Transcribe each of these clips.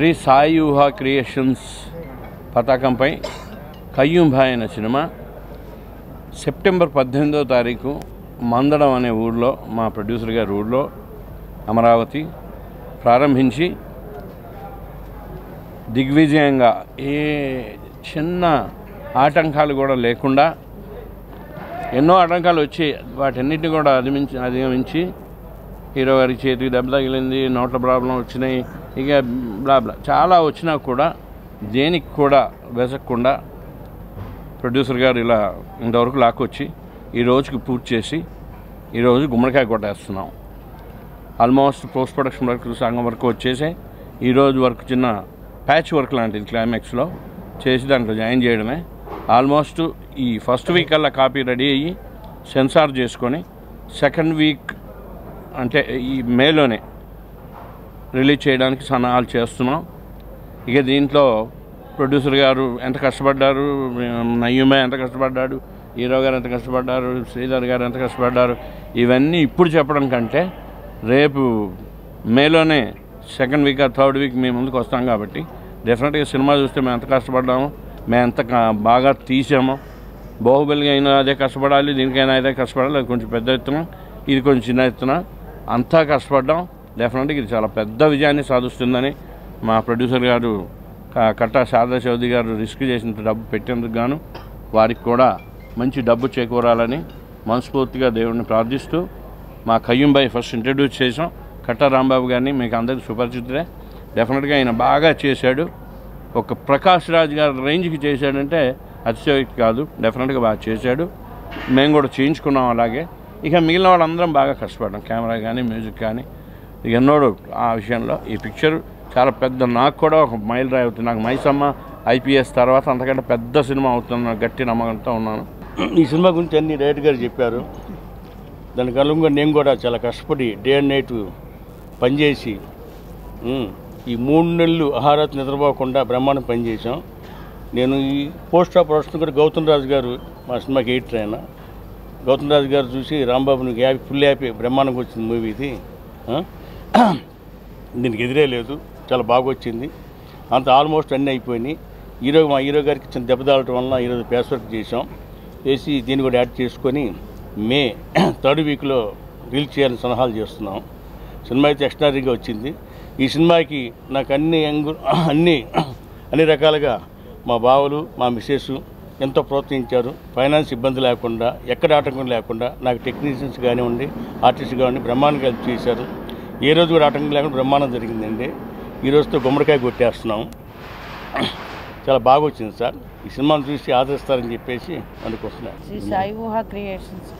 శ్రీ సాయి ఊహా క్రియేషన్స్ పతాకంపై కయ్యూం భాయ్ అనే సినిమా. సెప్టెంబర్ పద్దెనిమిదో తారీఖు మందడం అనే ఊళ్ళో మా ప్రొడ్యూసర్ గారి ఊళ్ళో అమరావతి ప్రారంభించి దిగ్విజయంగా ఏ చిన్న ఆటంకాలు కూడా లేకుండా ఎన్నో ఆటంకాలు వచ్చి వాటన్నిటిని కూడా అధిమించి అధిగమించి హీరో గారి చేతికి దెబ్బ తగిలింది నోట్ల ప్రాబ్లం వచ్చినాయి ఇక బ్లాబ్లా చాలా వచ్చినా కూడా దేనికి కూడా వెసక్కుండా ప్రొడ్యూసర్ గారు ఇలా ఇంతవరకు లాక్కొచ్చి ఈ రోజుకి పూర్తి చేసి ఈరోజు గుమ్మడికాయ కొట్టేస్తున్నాం. ఆల్మోస్ట్ పోస్ట్ ప్రొడక్షన్ వర్క్ సంఘం వరకు వచ్చేసే ఈరోజు వరకు చిన్న ప్యాచ్ వర్క్ లాంటిది క్లైమాక్స్లో చేసి దాంట్లో జాయిన్ చేయడమే. ఆల్మోస్ట్ ఈ ఫస్ట్ వీక్ అలా కాపీ రెడీ అయ్యి సెన్సార్ చేసుకొని సెకండ్ వీక్ అంటే ఈ మేలోనే రిలీజ్ చేయడానికి సన్నాహాలు చేస్తున్నాం. ఇక దీంట్లో ప్రొడ్యూసర్ గారు ఎంత కష్టపడ్డారు నయ్యమే ఎంత కష్టపడ్డాడు హీరో గారు ఎంత కష్టపడ్డారు శ్రీధర్ గారు ఎంత కష్టపడ్డారు ఇవన్నీ ఇప్పుడు చెప్పడం కంటే రేపు మేలోనే సెకండ్ వీక్ థర్డ్ వీక్ మేము ముందుకు వస్తాం కాబట్టి డెఫినెట్గా సినిమా చూస్తే మేము ఎంత కష్టపడ్డామో మేము ఎంత బాగా తీసామో బాహుబలిగా అయినా అదే కష్టపడాలి దీనికైనా అదే కష్టపడాలి అది కొంచెం పెద్ద ఎత్తున ఇది కొంచెం చిన్న ఎత్తున అంతా కష్టపడ్డాం. డెఫినెట్గా ఇది చాలా పెద్ద విజయాన్ని సాధిస్తుందని మా ప్రొడ్యూసర్ గారు కట్ట కట్టా శారదా చౌదరి గారు రిస్క్ చేసినంత డబ్బు పెట్టేందుకు గాను వారికి కూడా మంచి డబ్బు చేకూరాలని మనస్ఫూర్తిగా దేవుడిని ప్రార్థిస్తూ మా కయ్యంబాయి ఫస్ట్ ఇంట్రడ్యూస్ చేసాం కట్టా రాంబాబు గారిని మీకు అందరికీ సుపరిచితులే డెఫినెట్గా ఆయన బాగా చేశాడు. ఒక ప్రకాష్ రాజ్ గారి రేంజ్కి చేశాడంటే అతిశయోక్తి కాదు. డెఫినెట్గా బాగా చేశాడు. మేము కూడా చేయించుకున్నాం అలాగే. ఇక మిగిలిన వాళ్ళందరం బాగా కష్టపడ్డాం. కెమెరా కానీ మ్యూజిక్ కానీ. ఎన్నోడు ఆ విషయంలో. ఈ పిక్చర్ చాలా పెద్ద నాకు కూడా ఒక మైల్ రాయి అవుతుంది. నాకు మైసమ్మ ఐపీఎస్ తర్వాత అంతకంటే పెద్ద సినిమా అవుతుందని గట్టి నమ్మకంతో ఉన్నాను. ఈ సినిమా గురించి అన్ని రైట్ గారు చెప్పారు. దానికి అనుగుణంగా నేను కూడా చాలా కష్టపడి డే అండ్ నైట్ పనిచేసి ఈ మూడు నెలలు ఆహారాలు నిద్రపోకుండా బ్రహ్మాండం పనిచేసాం నేను ఈ పోస్ట్ ఆఫ్ ప్రొడక్షన్ కూడా గౌతమ్ రాజు గారు మా సినిమాకి ఎయిటర్ ఆయన. గౌతమ్ రాజు గారు చూసి రాంబాబు నీకు హ్యాపీ ఫుల్ హ్యాపీ బ్రహ్మాండంగా వచ్చింది మూవీ ఇది. దీనికి ఎదురే లేదు. చాలా బాగా వచ్చింది అంత ఆల్మోస్ట్ అన్నీ అయిపోయినాయి. హీరో మా హీరో గారికి చిన్న దెబ్బ తాగటం వలన ఈరోజు పేస్ వర్క్ చేసాం చేసి దీన్ని కూడా యాడ్ చేసుకొని మే థర్డ్ వీక్లో రిలీజ్ చేయాలని సలహాలు చేస్తున్నాం. సినిమా అయితే ఎక్స్ట్రాడనరీగా వచ్చింది. ఈ సినిమాకి నాకు అన్ని యాంగు అన్ని అన్ని రకాలుగా మా బావలు మా మిస్సెస్ ఎంతో ప్రోత్సహించారు. ఫైనాన్స్ ఇబ్బంది లేకుండా ఎక్కడ ఆటంకం లేకుండా నాకు టెక్నీషియన్స్ కానివ్వండి ఆర్టిస్ట్ కానివ్వండి బ్రహ్మాండంగా హెల్ప్ చేశారు. ఏ రోజు కూడా ఆటంకం లేకుండా బ్రహ్మాండం జరిగిందండి. ఈ రోజుతో గుమ్మడికాయ కొట్టేస్తున్నాం. చాలా బాగా వచ్చింది సార్. ఈ సినిమాను చూసి ఆదరిస్తారని చెప్పేసి అనుకుంటున్నాను శ్రీ సాయి ఊహా క్రియేషన్స్.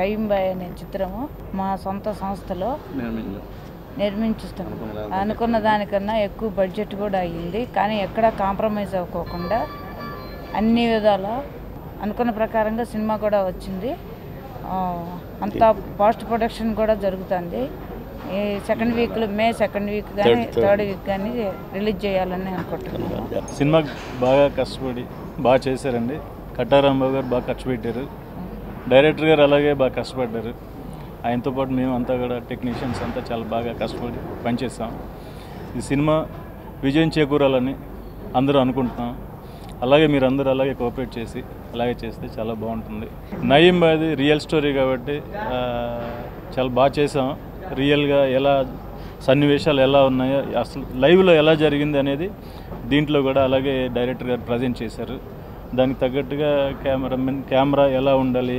కయ్యంబాయ్ అనే చిత్రము మా సొంత సంస్థలో నిర్మించాం నిర్మించుస్తాం అనుకున్న దానికన్నా. ఎక్కువ బడ్జెట్ కూడా అయ్యింది. కానీ ఎక్కడా కాంప్రమైజ్ అవ్వకోకుండా అన్ని విధాల అనుకున్న ప్రకారంగా సినిమా కూడా వచ్చింది. అంతా పోస్ట్ ప్రొడక్షన్ కూడా జరుగుతుంది. ఈ సెకండ్ వీక్లో మే సెకండ్ వీక్ కానీ. థర్డ్ వీక్ కానీ రిలీజ్ చేయాలని అనుకుంటున్నాను సినిమాకి బాగా కష్టపడి బాగా చేశారండి. కట్టారాంబాబు గారు బాగా ఖర్చు పెట్టారు. డైరెక్టర్ గారు అలాగే బాగా కష్టపడ్డారు. ఆయనతో పాటు మేము అంతా కూడా టెక్నీషియన్స్ అంతా చాలా బాగా కష్టపడి పనిచేస్తాం. ఈ సినిమా విజయం చేకూరాలని అందరూ అనుకుంటున్నాం. అలాగే మీరు అందరూ అలాగే కోఆపరేట్ చేసి అలాగే చేస్తే చాలా బాగుంటుంది. నయీం అది రియల్ స్టోరీ కాబట్టి చాలా బాగా చేసాం. రియల్గా ఎలా సన్నివేశాలు ఎలా ఉన్నాయో అసలు లైవ్లో ఎలా జరిగింది అనేది దీంట్లో కూడా అలాగే డైరెక్టర్ గారు ప్రజెంట్ చేశారు. దానికి తగ్గట్టుగా కెమెరామెన్ కెమెరా ఎలా ఉండాలి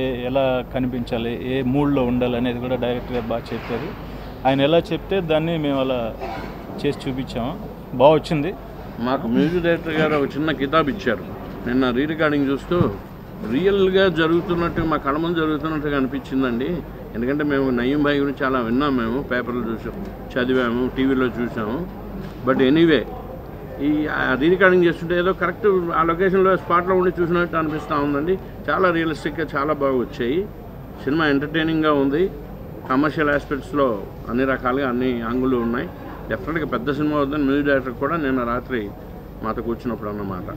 ఏ ఎలా కనిపించాలి ఏ మూడ్లో ఉండాలి అనేది కూడా డైరెక్టర్ గారు బాగా చెప్పారు. ఆయన ఎలా చెప్తే దాన్ని మేము అలా చేసి చూపించాము బాగా వచ్చింది. మాకు మ్యూజిక్ డైరెక్టర్ గారు ఒక చిన్న కితాబ్ ఇచ్చారు. నిన్న రీ రికార్డింగ్ చూస్తూ రియల్గా జరుగుతున్నట్టు మా కళ్ళ జరుగుతున్నట్టుగా అనిపించిందండి. ఎందుకంటే మేము నయీం భాయ్ గురించి చాలా విన్నాం మేము పేపర్లో చూసాం చదివాము టీవీలో చూసాము. బట్ ఎనీవే ఈ రీరికార్డింగ్ చేస్తుంటే ఏదో కరెక్ట్ ఆ లొకేషన్లో స్పాట్లో ఉండి చూసినట్టు అనిపిస్తూ ఉందండి. చాలా రియలిస్టిక్గా చాలా బాగా వచ్చాయి. సినిమా ఎంటర్టైనింగ్గా ఉంది. కమర్షియల్ ఆస్పెక్ట్స్లో అన్ని రకాలుగా అన్ని ఆంగులు ఉన్నాయి. డెఫినెట్గా పెద్ద సినిమా వద్దని మ్యూజిక్ డైరెక్టర్ కూడా నిన్న రాత్రి మాతో కూర్చున్నప్పుడు అన్నమాట.